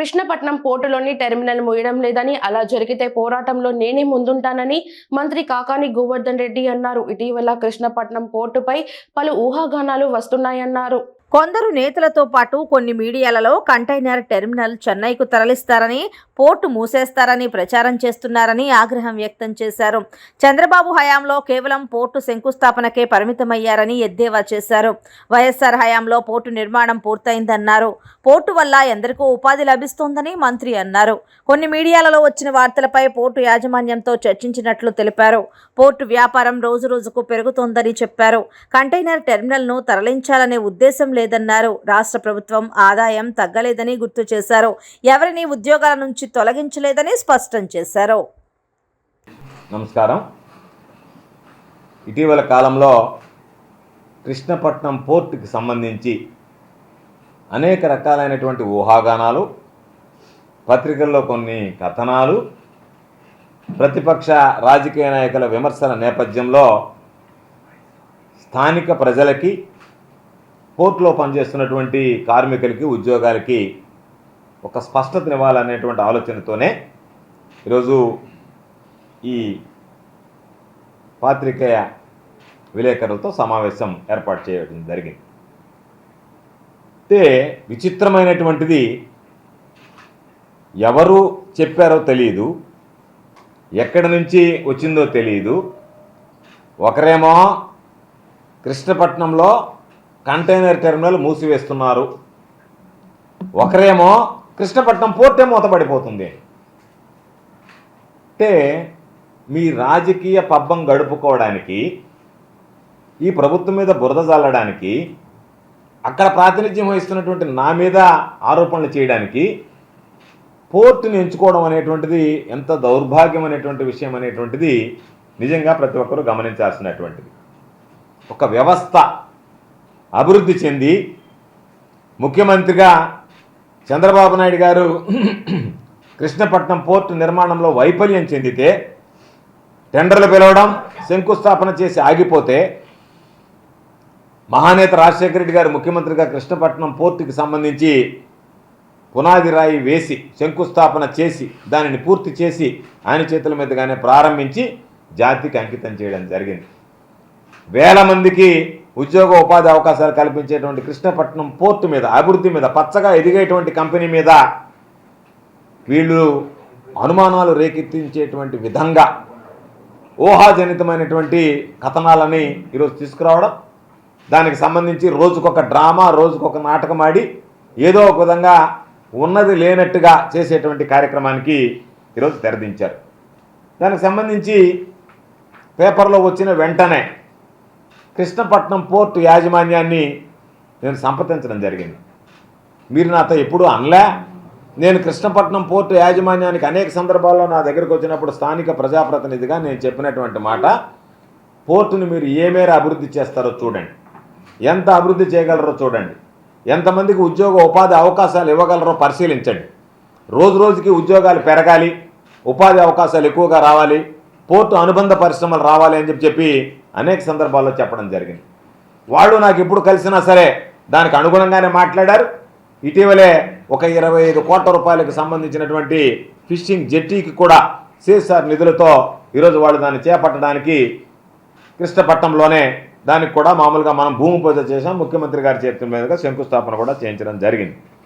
Krishnapatnam పోర్టులోని terminal మూయడం లేదని అలా జరిగితే పోరాటంలో నేనే ముందుంటానని మంత్రి కాకాని గోవర్ధన్ రెడ్డి అన్నారు. ఇటీవల కృష్ణపట్నం పోర్టుపై పలు ఊహాగానాలు వస్తున్నాయన్నారు. కొందరు నేతలతో పాటు కొన్ని మీడియాలలో కంటైనర్ టెర్మినల్ చెన్నైకు తరలిస్తారని పోర్టు మూసేస్తారని ప్రచారం చేస్తున్నారని ఆగ్రహం వ్యక్తం చేశారు. చంద్రబాబు హయాంలో కేవలం పోర్టు శంకుస్థాపనకే పరిమితమయ్యారని ఎద్దేవా చేశారు. వైఎస్ఆర్ హయాంలో పోర్టు నిర్మాణం పూర్తయిందన్నారు. పోర్టు వల్ల ఎందరికో ఉపాధి లభిస్తోందని మంత్రి అన్నారు. కొన్ని మీడియాలలో వచ్చిన వార్తలపై పోర్టు యాజమాన్యంతో చర్చించినట్లు తెలిపారు. పోర్టు వ్యాపారం రోజురోజుకు పెరుగుతోందని చెప్పారు. కంటైనర్ టెర్మినల్ను తరలించాలనే ఉద్దేశం లేదన్నారు. రాష్ట్ర ప్రభుత్వం ఆదాయం తగ్గలేదని గుర్తు చేశారు. ఎవరిని ఉద్యోగాల నుంచి తొలగించలేదని స్పష్టం చేశారు. నమస్కారం. ఇటీవల కాలంలో కృష్ణపట్నం పోర్టుకి సంబంధించి అనేక రకాలైనటువంటి ఊహాగానాలు పత్రికల్లో కొన్ని కథనాలు ప్రతిపక్ష రాజకీయ నాయకుల విమర్శల నేపథ్యంలో స్థానిక ప్రజలకి పోర్టులో పనిచేస్తున్నటువంటి కార్మికులకి ఉద్యోగాలకి ఒక స్పష్టతనివ్వాలనేటువంటి ఆలోచనతోనే ఈరోజు ఈ పాత్రికేయ విలేకరులతో సమావేశం ఏర్పాటు చేయడం జరిగింది. అయితే విచిత్రమైనటువంటిది ఎవరు చెప్పారో తెలియదు ఎక్కడి నుంచి వచ్చిందో తెలియదు ఒకరేమో కృష్ణపట్నంలో కంటైనర్ టెర్మినల్ మూసివేస్తున్నారు. ఒకరేమో కృష్ణపట్నం పోర్టే మూతపడిపోతుంది. అంటే మీ రాజకీయ పబ్బం గడుపుకోవడానికి ఈ ప్రభుత్వం మీద బురద చల్లడానికి అక్కడ ప్రాతినిధ్యం వహిస్తున్నటువంటి నా మీద ఆరోపణలు చేయడానికి పోర్టుని ఎంచుకోవడం అనేటువంటిది ఎంత దౌర్భాగ్యం అనేటువంటి విషయం అనేటువంటిది నిజంగా ప్రతి ఒక్కరూ గమనించాల్సినటువంటిది. ఒక వ్యవస్థ అభివృద్ధి చెంది ముఖ్యమంత్రిగా చంద్రబాబు నాయుడు గారు కృష్ణపట్నం పోర్టు నిర్మాణంలో వైఫల్యం చెందితే టెండర్లు పిలవడం శంకుస్థాపన చేసి ఆగిపోతే మహానేత రాజశేఖర రెడ్డి గారు ముఖ్యమంత్రిగా కృష్ణపట్నం పోర్టుకి సంబంధించి పునాది రాయి వేసి శంకుస్థాపన చేసి దానిని పూర్తి చేసి ఆయన చేతుల మీదుగానే ప్రారంభించి జాతికి అంకితం చేయడం జరిగింది. వేల మందికి ఉద్యోగ ఉపాధి అవకాశాలు కల్పించేటువంటి కృష్ణపట్నం పోర్టు మీద అభివృద్ధి మీద పచ్చగా ఎదిగేటువంటి కంపెనీ మీద వీళ్ళు అనుమానాలు రేకెత్తించేటువంటి విధంగా ఊహాజనితమైనటువంటి కథనాలని ఈరోజు తీసుకురావడం దానికి సంబంధించి రోజుకొక డ్రామా రోజుకొక నాటకం ఆడి ఏదో ఒక విధంగా ఉన్నది లేనట్టుగా చేసేటువంటి కార్యక్రమానికి ఈరోజు తెరదించారు. దానికి సంబంధించి పేపర్లో వచ్చిన వెంటనే కృష్ణపట్నం పోర్టు యాజమాన్యాన్ని నేను సంప్రదించడం జరిగింది. మీరు నాతో ఎప్పుడు అనలే. నేను కృష్ణపట్నం పోర్టు యాజమాన్యానికి అనేక సందర్భాల్లో నా దగ్గరకు వచ్చినప్పుడు స్థానిక ప్రజాప్రతినిధిగా నేను చెప్పినటువంటి మాట పోర్టును మీరు ఏ మేర అభివృద్ధి చేస్తారో చూడండి. ఎంత అభివృద్ధి చేయగలరో చూడండి. ఎంతమందికి ఉద్యోగ ఉపాధి అవకాశాలు ఇవ్వగలరో పరిశీలించండి. రోజు రోజుకి ఉద్యోగాలు పెరగాలి ఉపాధి అవకాశాలు ఎక్కువగా రావాలి పోర్టు అనుబంధ పరిశ్రమలు రావాలి అని చెప్పి చెప్పి అనేక సందర్భాల్లో చెప్పడం జరిగింది. వాళ్ళు నాకు ఎప్పుడు కలిసినా సరే దానికి అనుగుణంగానే మాట్లాడారు. ఇటీవలే ఒక ఇరవై ఐదు కోట్ల రూపాయలకు సంబంధించినటువంటి ఫిషింగ్ జెట్టీకి కూడా సిఎస్ఆర్ నిధులతో ఈరోజు వాళ్ళు దాన్ని చేపట్టడానికి కృష్ణపట్నంలోనే దానికి కూడా మామూలుగా మనం భూమి పూజ చేసాం ముఖ్యమంత్రి గారి చేతుల మీదుగా శంకుస్థాపన కూడా చేయించడం జరిగింది.